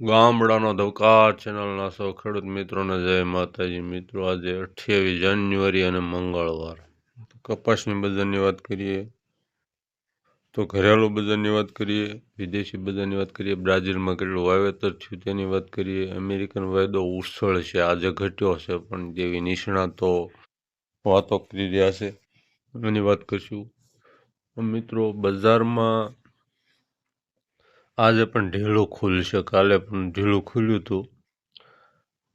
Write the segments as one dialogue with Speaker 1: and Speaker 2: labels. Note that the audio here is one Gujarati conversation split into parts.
Speaker 1: ગામડાનો ધબકાર ચેનલના સૌ ખેડૂત મિત્રોને જય માતાજી. મિત્રો, આજે અઠ્યાવીસ જાન્યુઆરી અને મંગળવાર. કપાસની બજારની વાત કરીએ, તો ઘરેલું બજારની વાત કરીએ, વિદેશી બજારની વાત કરીએ, બ્રાઝિલમાં કેટલું વાવેતર થયું તેની વાત કરીએ. અમેરિકન વાયદો ઉછળ છે, આજે ઘટ્યો છે, પણ જેવી નિષ્ણાતો વાતો કરી રહ્યા છે, એની વાત કરીશું. મિત્રો, બજારમાં આજે પણ ઢીલું ખુલશે, કાલે પણ ઢીલું ખુલ્યું હતું.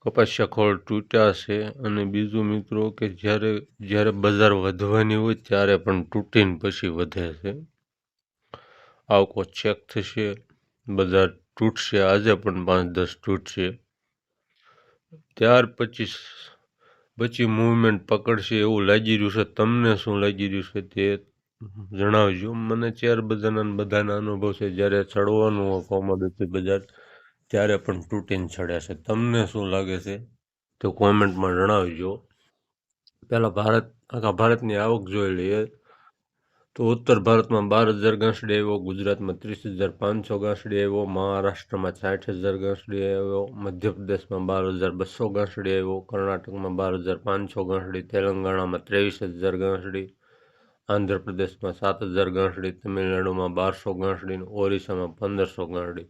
Speaker 1: કપાસિયા ખોળ તૂટ્યા છે અને બીજું મિત્રો કે જ્યારે જ્યારે બજાર વધવાની હોય ત્યારે પણ તૂટીને પછી વધે છે. આવકો ચેક થશે, બજાર તૂટશે, આજે પણ પાંચ દસ તૂટશે. ત્યાર પછી પછી મૂવમેન્ટ પકડશે એવું લાગી રહ્યું છે. તમને શું લાગી રહ્યું છે તે જણાવજો. મને ચેર બધાના બધાના અનુભવ છે. જ્યારે ચડવાનું કોમોડિટી બજાર, ત્યારે પણ તૂટીને ચડ્યા છે. તમને શું લાગે છે? તો કોમેન્ટમાં જણાવજો. પહેલાં ભારત, આખા ભારતની આવક જોઈ લઈએ. તો ઉત્તર ભારતમાં બાર હજાર ગાંસડી આવ્યો, ગુજરાતમાં ત્રીસ હજાર પાંચસો ગાંસડી આવ્યો, મહારાષ્ટ્રમાં સાઠ હજાર ગાંસડી આવ્યો, મધ્યપ્રદેશમાં બાર હજાર બસો ગાંસડી આવ્યો, કર્ણાટકમાં બાર હજાર પાંચસો ગાંસડી તેલંગાણામાં ત્રેવીસ હજાર ગાંસડી આંધ્રપ્રદેશમાં સાત હજાર ગાંસડી, તમિલનાડુમાં બારસો ગાંસડી ઓરિસ્સામાં પંદરસો ગાંસડી.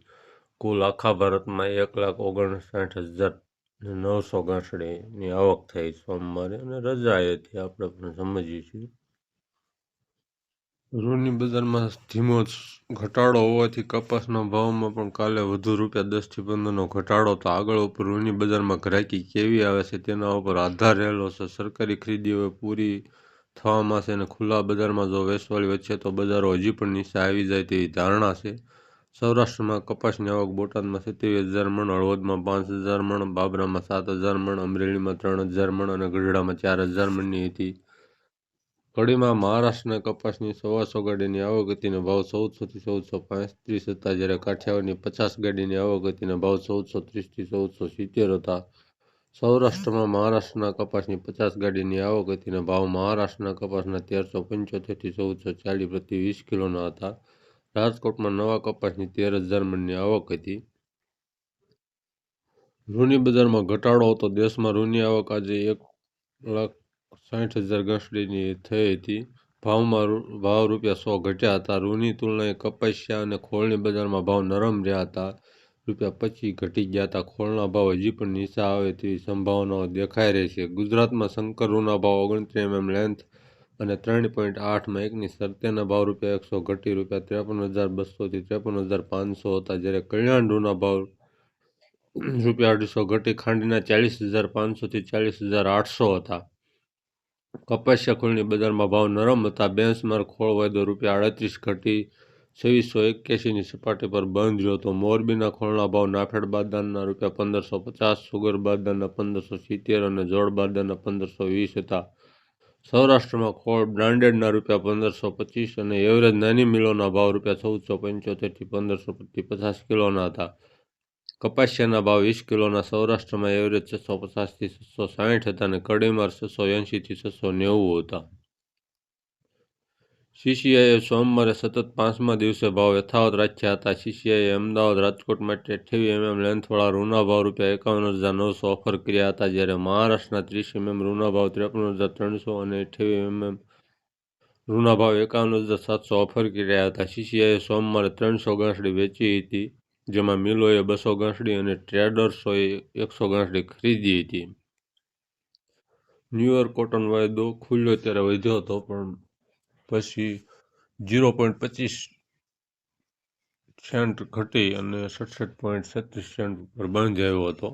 Speaker 1: કુલ આખા ભારતમાં એક લાખ ઓગણસાઠ હજાર નવસો ગાંસડીની આવક થઈ સોમવારે અને રજા હતી આપણે પણ સમજીએ છીએ. રૂની બજારમાં ધીમો ઘટાડો હોવાથી કપાસના ભાવમાં પણ કાલે વધુ રૂપિયા દસથી પંદરનો ઘટાડો. તો આગળ ઉપર રૂની બજારમાં ગ્રાહકી કેવી આવે છે તેના ઉપર આધાર રહેલો છે. સરકારી ખરીદીઓ પૂરી થવામાં છે અને ખુલ્લા બજારમાં જો વેચવાળી વધશે તો બજારો હજી પણ નીચે આવી જાય તેવી ધારણા છે. સૌરાષ્ટ્રમાં કપાસની આવક બોટાદમાં સિત્તેર હજાર મણ, હળવદમાં પાંચ હજાર મણ, બાબરામાં સાત હજાર મણ, અમરેલીમાં ત્રણ હજાર મણ અને ગઢડામાં ચાર હજાર મણની હતી. કડીમાં મહારાષ્ટ્રના કપાસની સવાસો ગાડીની આવક હતીને ભાવ ચૌદસોથી ચૌદસો પાંત્રીસ હતા, જ્યારે કાઠિયાવાડની પચાસ ગાડીની આવક હતીને ભાવ ચૌદસો ત્રીસથી ચૌદસો સિત્તેર હતા. સૌરાષ્ટ્રમાં મહારાષ્ટ્રના કપાસની પચાસ ગાડીની આવક હતીને ભાવ મહારાષ્ટ્રના કપાસના તેરસો પંચોતેરથી ચૌદસો ચાલીસ પ્રતિ વીસ કિલોના હતા. રાજકોટમાં નવા કપાસની તેર હજાર મણની આવક હતી. રૂની બજારમાં ઘટાડો હતો. દેશમાં રૂની આવક આજે એક લાખ સાઠ હજાર ઘસડીની થઈ હતી. ભાવમાં ભાવ રૂપિયા સો ઘટ્યા હતા. રૂની તુલનાએ કપાસિયા અને ખોળની બજારમાં ભાવ નરમ રહ્યા હતા. રૂપિયા પછી ઘટી હતા ખોળના ભાવ હજી પણ નીચા આવે તેવી સંભાવનાઓ દેખાઈ રહી છે. ગુજરાતમાં શંકર રૂના ભાવ ઓગણત્રીસ એમએમ લેન્થ અને ત્રણ પોઈન્ટ આઠમાં એકની સરતેના ભાવ રૂપિયા એકસો ઘટી રૂપિયા ત્રેપન હજાર બસોથી ત્રેપન હજાર પાંચસો હતા. જ્યારે કલ્યાણ રૂના ભાવ રૂપિયા અઢીસો ઘટી, ખાંડીના ચાલીસ હજાર પાંચસોથી ચાલીસ હજાર આઠસો હતા. કપાસિયા ખોળની બજારમાં ભાવ નરમ હતા. બેન્ચમાર્ક ખોળ વાયદો રૂપિયા આડત્રીસ ઘટી છવ્વીસો એક્યાસીની સપાટી પર બંધ રહ્યો હતો. મોરબીના ખોળના ભાવ નાફેડ બાદાનના રૂપિયા પંદરસો પચાસ, સુગર બારદાનના પંદરસો સિત્તેર અને જોડ બારદાનના પંદરસો વીસ હતા. સૌરાષ્ટ્રમાં ખોળ બ્રાન્ડેડના રૂપિયા પંદરસો પચીસ અને એવરેજ નાની મિલોના ભાવ રૂપિયા ચૌદસો પંચોતેરથી પંદરસો પચાસ કિલોના હતા. કપાસિયાના ભાવ વીસ કિલોના, સૌરાષ્ટ્રમાં એવરેજ છસો પચાસથી છસો સાઠ હતા અને કડીમાર છસો એંશીથી છસો નેવું હતા. સીસીઆઈએ સોમવારે સતત પાંચમા દિવસે ભાવ યથાવત રાખ્યા હતા. સીસીઆઈએ અમદાવાદ રાજકોટ માટે અઠ્યાવીસ એમએમ લેન્થવાળા રૂના ભાવ રૂપિયા એકાવન હજાર નવસો ઓફર કર્યા હતા, જ્યારે મહારાષ્ટ્રના ત્રીસ એમએમ રૂના ભાવ ત્રેપન હજાર ત્રણસો અને અઠ્યાવીસ એમએમ રૂના ભાવ એકાવન હજાર સાતસો ઓફર કર્યા હતા. સીસીઆઈએ સોમવારે ત્રણસો ગાંસડી વેચી હતી, જેમાં મિલોએ બસો ગાંસડી અને ટ્રેડર્સોએ એકસો ગાંસડી ખરીદી હતી. ન્યૂયોર્ક કોટન વાયદો ખુલ્લો ત્યારે વધ્યો હતો, પણ પછી ઝીરો પોઈન્ટ પચીસ સેન્ટ ઘટી અને સડસઠ પોઈન્ટ છત્રીસ સેન્ટ પર બંધ આવ્યો હતો.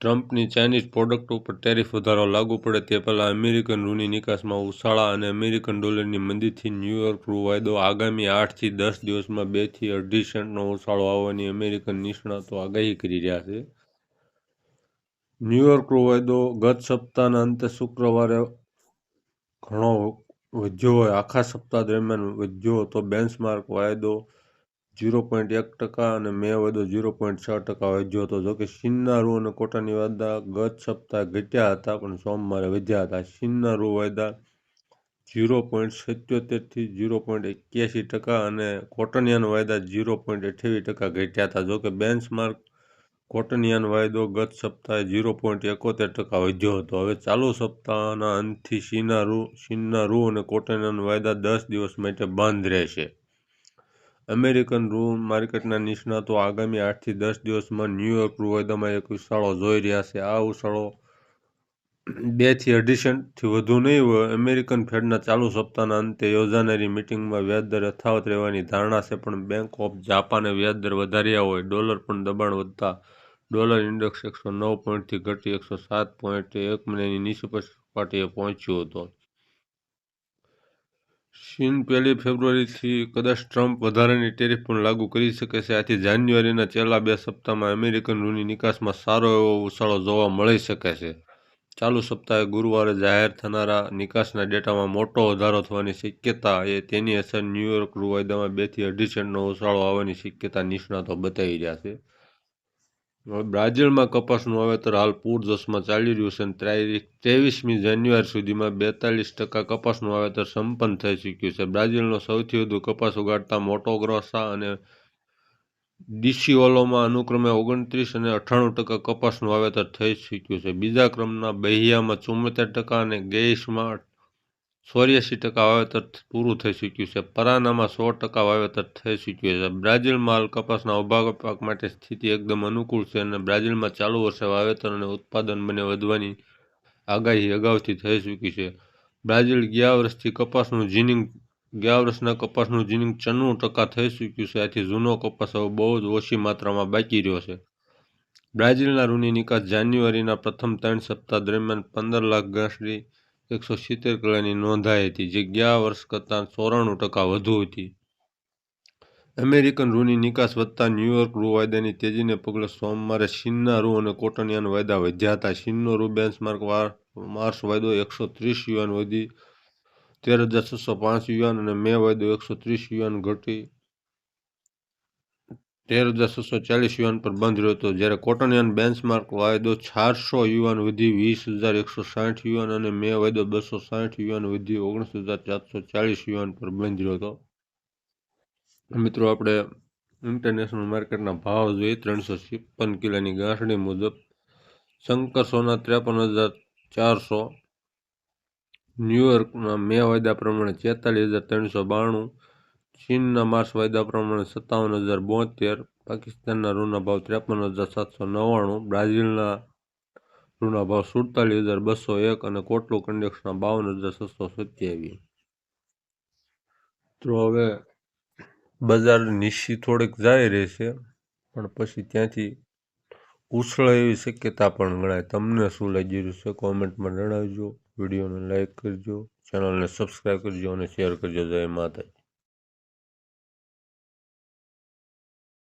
Speaker 1: ટ્રમ્પની ચાઇનીઝ પ્રોડક્ટ ઉપર ટેરિફ વધારો લાગુ પડે તે પહેલાં અમેરિકન રૂની નિકાસમાં ઉછાળા અને અમેરિકન ડોલરની મંદીથી ન્યૂયોર્ક રૂ વાયદો આગામી આઠથી દસ દિવસમાં બેથી અઢી સેન્ટનો ઉછાળો આવવાની અમેરિકન નિષ્ણાતો આગાહી કરી રહ્યા છે. ન્યૂયોર્ક રૂ વાયદો ગત સપ્તાહના અંતે શુક્રવારે ઘણો વધ્યો હોય, આખા સપ્તાહ દરમિયાન વધ્યો હતો બેન્ચમાર્ક વાયદો ઝીરો પોઈન્ટ એક ટકા અને મે વાયદો ઝીરો પોઈન્ટ છ ટકા વધ્યો હતો. જોકે ચીનના રૂ અને કોટાની વાયદા ગત સપ્તાહે ઘટ્યા હતા, પણ સોમવારે વધ્યા હતા. ચીનના રૂ વાયદા ઝીરો પોઈન્ટ સિત્યોતેરથી ઝીરો પોઈન્ટ એક્યાસી ટકા અને કોટનિયાના વાયદા ઝીરો પોઈન્ટ અઠ્યાવીસ ટકા ઘટ્યા હતા. જોકે બેન્ચમાર્ક કોટનિયાન વાયદો ગત સપ્તાહે ઝીરો પોઈન્ટ એકોતેર ટકા વધ્યો હતો. હવે ચાલુ સપ્તાહના અંતથી ચીના રૂ ચીનના રૂ અને કોટનિયાન વાયદા દસ દિવસ માટે બંધ રહેશે. અમેરિકન રૂ માર્કેટના નિષ્ણાતો આગામી આઠથી દસ દિવસમાં ન્યૂયોર્ક રૂ વાયદામાં એક ઉછાળો જોઈ રહ્યા છે. આ ઉછાળો બેથી અઢી સેન્ટથી વધુ નહીં હોય. અમેરિકન ફેડના ચાલુ સપ્તાહના અંતે યોજાનારી મિટિંગમાં વ્યાજદર યથાવત રહેવાની ધારણા છે, પણ બેંક ઓફ જાપાને વ્યાજદર વધાર્યા હોય. ડોલર પણ દબાણ વધતા ડોલર ઇન્ડેક્સ એકસો નવ પોઈન્ટથી ઘટી એકસો સાત પોઈન્ટ એક મહિનાની નીચી સપાટીએ પહોંચ્યો હતો. ચીન પહેલી ફેબ્રુઆરીથી કદાચ ટ્રમ્પ વધારાની ટેરિફ પણ લાગુ કરી શકે છે. આથી જાન્યુઆરીના છેલ્લા બે સપ્તાહમાં અમેરિકન રૂની નિકાસમાં સારો એવો ઉછાળો જોવા મળી શકે છે. ચાલુ સપ્તાહે ગુરુવારે જાહેર થનારા નિકાસના ડેટામાં મોટો વધારો થવાની શક્યતા એ તેની અસર ન્યૂયોર્ક રૂવાયદામાં બેથી અઢી સેન્ટનો ઉછાળો આવવાની શક્યતા નિષ્ણાતો બતાવી રહ્યા છે. બ્રાઝિલમાં કપાસનું વાવેતર હાલ પૂરજોશમાં ચાલી રહ્યું છે અને તારીખ ત્રેવીસમી જાન્યુઆરી સુધીમાં બેતાલીસ ટકા કપાસનું વાવેતર સંપન્ન થઈ ચૂક્યું છે. બ્રાઝિલનો સૌથી વધુ કપાસ ઉગાડતા મોટો ગ્રોસા અને ડિસિઓલોમાં અનુક્રમે ઓગણત્રીસ અને અઠ્ઠાણું ટકા કપાસનું વાવેતર થઈ ચૂક્યું છે. બીજા ક્રમના બહિયામાં ચુમ્મોતેર ટકા અને ગેઈસમાં ચોર્યાસી ટકા વાવેતર પૂરું થઈ ચૂક્યું છે. પરાનામાં સો ટકા વાવેતર થઈ ચૂક્યું છે. બ્રાઝિલમાં હાલ કપાસના ઊભા પાક માટે સ્થિતિ એકદમ અનુકૂળ છે અને બ્રાઝિલમાં ચાલુ વર્ષે વાવેતર અને ઉત્પાદન બંને વધવાની આગાહી અગાઉથી થઈ ચૂકી છે. બ્રાઝિલ ગયા વર્ષથી કપાસનું જીનિંગ ગયા વર્ષના કપાસનું જીનિંગ ચન્નું ટકા થઈ ચૂક્યું છે. આથી જૂનો કપાસ હવે બહુ જ ઓછી માત્રામાં બાકી રહ્યો છે. બ્રાઝિલના રૂની નિકાસ જાન્યુઆરીના પ્રથમ ત્રણ સપ્તાહ દરમિયાન પંદર લાખ ગાંસડી એકસો સિત્તેર કિલોની નોંધાઈ હતી, જે ગયા વર્ષ કરતાં ચોરાણું ટકા વધુ હતી. અમેરિકન રૂની નિકાસ વધતા ન્યૂયોર્ક રૂ વાયદાની તેજીને પગલે સોમવારે ચીનના રૂ અને કોટનિયાન વાયદા વધ્યા હતા. ચીનનો રૂ બેન્ચમાર્ક માર્ચ વાયદો એકસો ત્રીસ યુએન વધી તેર હજાર છસો પાંચ યુવાન અને મે વાયદો એકસો ત્રીસ યુવાન ઘટી. તેર હજાર છસો ચાલીસ યુવાન પર બંધ રહ્યો હતો. જ્યારે કોટનિયન બેન્ચમાર્ક વાયદો ચારસો યુવાન વધી, વીસ હજાર એકસો સાઠ યુવાન અને મે વાયદો બસો સાઠ યુવાન વધી, ઓગણીસ હજાર ચારસો ચાલીસ યુવાન પર બંધ રહ્યો હતો. મિત્રો, આપણે ઇન્ટરનેશનલ માર્કેટના ભાવ જોઈએ. ત્રણસો છપ્પન કિલોની ગાંઠણી મુજબ શંકર સોના ત્રેપન હજાર ચારસો ન્યૂયોર્કના મે વાયદા પ્રમાણે છેતાલીસ હજાર ત્રણસો બાણું, ચીનના માર્ચ વાયદા પ્રમાણે સત્તાવન હજાર બોતેર, પાકિસ્તાનના રૂના ભાવ ત્રેપન હજાર સાતસો નવ્વાણું, બ્રાઝિલના રૂના ભાવ સુડતાલીસ હજાર બસો એક અને કોટલું ઇન્ડેક્સના બાવન હજાર છસો સત્યાવીસ. તો હવે બજાર નિશ્ચિત થોડીક જાય રહેશે, પણ પછી ત્યાંથી ઉછળે એવી શક્યતા પણ ગણાય. તમને શું લાગી રહ્યું છે કોમેન્ટમાં જણાવજો. વિડીયોને લાઇક કરજો ચેનલને સબસ્ક્રાઈબ કરજો અને શેર કરજો. જય માતાજી.